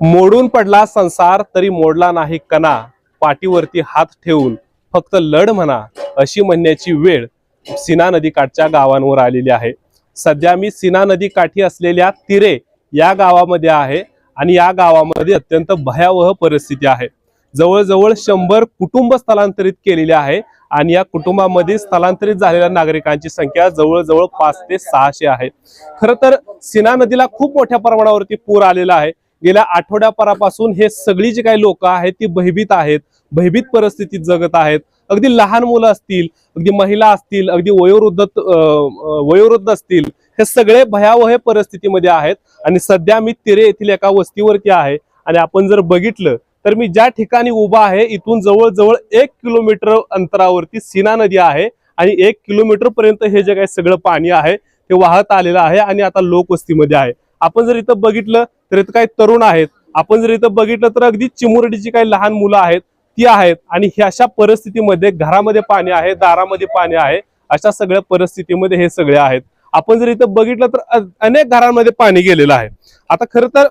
मोडून पडला संसार तरी मोडला नाही कणा. पाठीवरती हात ठेवून फक्त लढ म्हणा अशी म्हणण्याची वेळ सिना नदीकाठच्या गावांवर आलेली आहे. सध्या मी सीना नदी काठी असलेल्या तिरे या गावामध्ये आहे आणि या गावामध्ये अत्यंत भयावह परिस्थिती आहे. जवळजवळ शंभर कुटुंब स्थलांतरित केलेले आहे आणि या कुटुंबामध्ये स्थलांतरित झालेल्या नागरिकांची संख्या जवळजवळ पाच ते सहाशे आहे. खर तर सीना नदीला खूप मोठ्या प्रमाणावरती पूर आलेला आहे. गेल्या आठवड्याभरापासून हे सगळी जी काही लोक आहेत ती भयभीत आहेत भयभीत परिस्थितीत जगत आहेत. अगदी लहान मुलं असतील अगदी महिला असतील अगदी वयोवृद्ध वयोवृद्ध असतील हे सगळे भयावह परिस्थितीमध्ये आहेत. आणि सध्या मी तिरे येथील एका वस्तीवरती आहे. आणि आपण जर बघितलं तर मी ज्या ठिकाणी उभा आहे इथून जवळजवळ एक किलोमीटर अंतरावरती सीना नदी आहे. आणि एक किलोमीटर पर्यंत हे जे काही सगळं पाणी आहे ते वाहत आलेलं आहे. आणि आता लोकवस्तीमध्ये आहे. आपण जर इथं बघितलं तर इथं काही तरुण आहेत. आपण जर इथं बघितलं तर अगदी चिमुरडीची काही लहान मुलं आहेत. ती आहेत. आणि ह्या अशा परिस्थितीमध्ये घरामध्ये पाणी आहे दारामध्ये पाणी आहे अशा सगळ्या परिस्थितीमध्ये हे सगळे आहेत. आपण जर इथं बघितलं तर अनेक घरांमध्ये पाणी गेलेलं आहे. आता खरं तर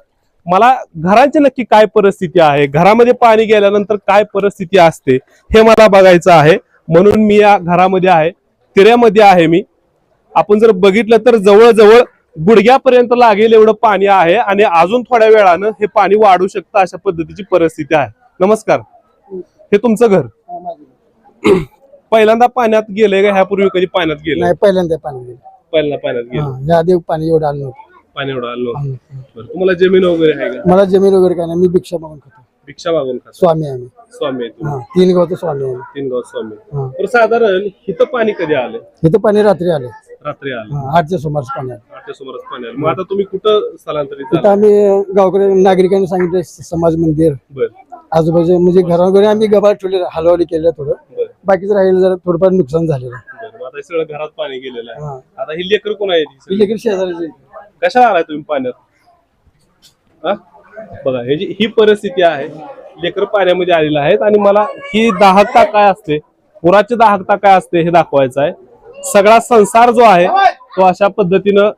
मला घरांची नक्की काय परिस्थिती आहे घरामध्ये पाणी गेल्यानंतर काय परिस्थिती असते हे मला बघायचं आहे. म्हणून मी या घरामध्ये आहे तिऱ्यामध्ये आहे मी. आपण जर बघितलं तर जवळजवळ गुडघ्यापर्यंत लागेल एवढं पाणी आहे आणि अजून थोड्या वेळानं हे पाणी वाढू शकतं अशा पद्धतीची परिस्थिती आहे. नमस्कार. हे तुमचं घर? पहिल्यांदा पाण्यात गेले का? ह्यापूर्वी कधी पाण्यात गेले नाही पहिल्यांदा पाणी गेलं पहिल्यांदा पाण्यात गेले हा, या आधी पाणी एवढं आलं नव्हतं. पाणी एवढं आलं. आलं नव्हतं. तुम्हाला जमीन वगैरे आहे का? मला जमीन वगैरे काय नाही मी भिक्षा मागून खातो. भिक्षा मागून खाता. स्वामी आहे मी. स्वामी आहे तुम्ही. हा तीन गावचं स्वामी आहे मी. गाव स्वामी हा. तर साधारण इथं पाणी कधी आलं इथं पाणी रात्री आले रात्री आलं. हा, आठच्या सुमारच पाणी आलं. आठच्या सुमारास पाणी आलं. मग आता तुम्ही कुठं स्थलांतरित तिथं झाला आम्ही गावकडे नागरिकांनी सांगितलं समाज मंदिर. बर. आजूबाजू म्हणजे घरावघरी आम्ही गबाळ ठेवले हलवाली केलं थोडं. बर. बाकीचं राहिलं जरा थोडंफार नुकसान झालेलं बर. मग आता हे सगळं घरात पाणी गेलेलं आहे. हा. आता ही लेकर कोण आहे ती सगळी? ही लेकरं शेजारीचे कशाला आलाय तुम्ही पाण्यात? हा? बघा हे जी ही परिस्थिती आहे लेकर पाण्यामध्ये आलेले आहेत आणि मला ही दाहकता काय असते? पुराची दाहकता काय असते हे दाखवायचं आहे. सगळा संसार जो आहे तो अशा पद्धतीनं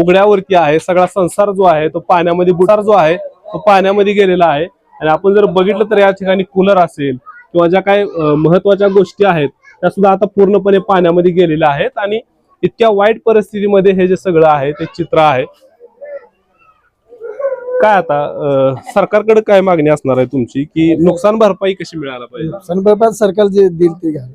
उघड्यावरती आहे. सगळा संसार जो आहे तो पाण्यामध्ये बुटार जो आहे तो पाण्यामध्ये गेलेला आहे. आणि आपण जर बघितलं तर या ठिकाणी कूलर असेल किंवा ज्या काही महत्त्वाच्या गोष्टी आहेत त्या सुद्धा आता पूर्णपणे पाण्यामध्ये गेलेल्या आहेत. आणि इतक्या वाईट परिस्थितीमध्ये हे जे सगळं आहे ते चित्र आहे. काय आता सरकारकडे काय मागणी असणार आहे तुमची? की नुकसान भरपाई कशी मिळायला पाहिजे? सणबरपात सरकार जे देईल ते घ्या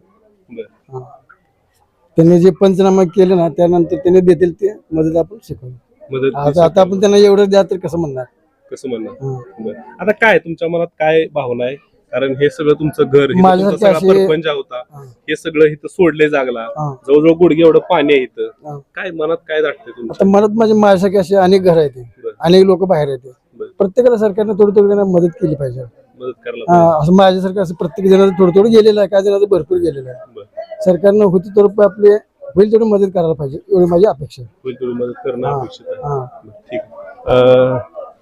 त्यांनी जे पंचनामा केले ना त्यानंतर त्यांनी देतील ते मदत आपण शिकवू मदत आता आता आपण त्यांना एवढं द्या तर कसं म्हणणार कसं म्हणणार हा. बरं. आता काय तुमच्या मनात काय भावना आहे कारण हे सगळं तुमचं घर इथं तुमचा सगळा परपंच होता हा. हे सगळं इथं सोडले जागला हा. जवळजवळ गुडघे एवढं पाणी आहे इथं हा. काय मनात काय दाटतंय आता मनात माझे माझ्यासारखे असे अनेक घर आहेत बरं. अनेक लोक बाहेर येते बरं. प्रत्येकाला सरकारने थोडी थोडी त्यांना मदत केली पाहिजे मदत करायला हा, असं माझ्यासारखं असं प्रत्येक जणांचं थोडं थोडं गेलेलं आहे काय जणांचं भरपूर गेलेलं आहे बरं. सरकारनं होती तर आपले होईल तेवढी मदत करायला पाहिजे एवढी माझी अपेक्षा आहे. होईल तेवढी मदत करणं हा. अपेक्षित आहे हा बरं, ठीक. अं,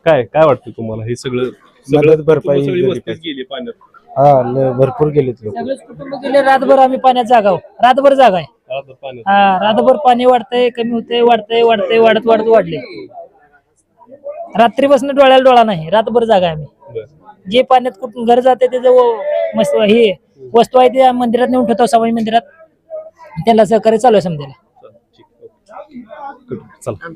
काय काय वाटतं तुम्हाला हे सगळं सगळं मदत भरपाई सगळी वस्तीच. गेली पाण्यात हा ल- भरपूर गेलेत लोक सगळेच कुटुंब गेले रातभर आम्ही पाण्यात जागाव रातभर जागा आहे पाण्यात हा रातभर पाणी वाढतंय कमी होतंय वाढतंय वाढतंय वाढत वाढत वाढले रात्रीपासून डोळ्याला डोळा नाही रातभर जागा आहे आम्ही बरं. जे पाण्यात कुठून घर जाते त्याचं व- मस्त हे वस्तू आहे त्या मंदिरात नेऊन ठेवतो सवाई मंदिरात. त्याला सहकार्य चालू आहे समजायला. चला.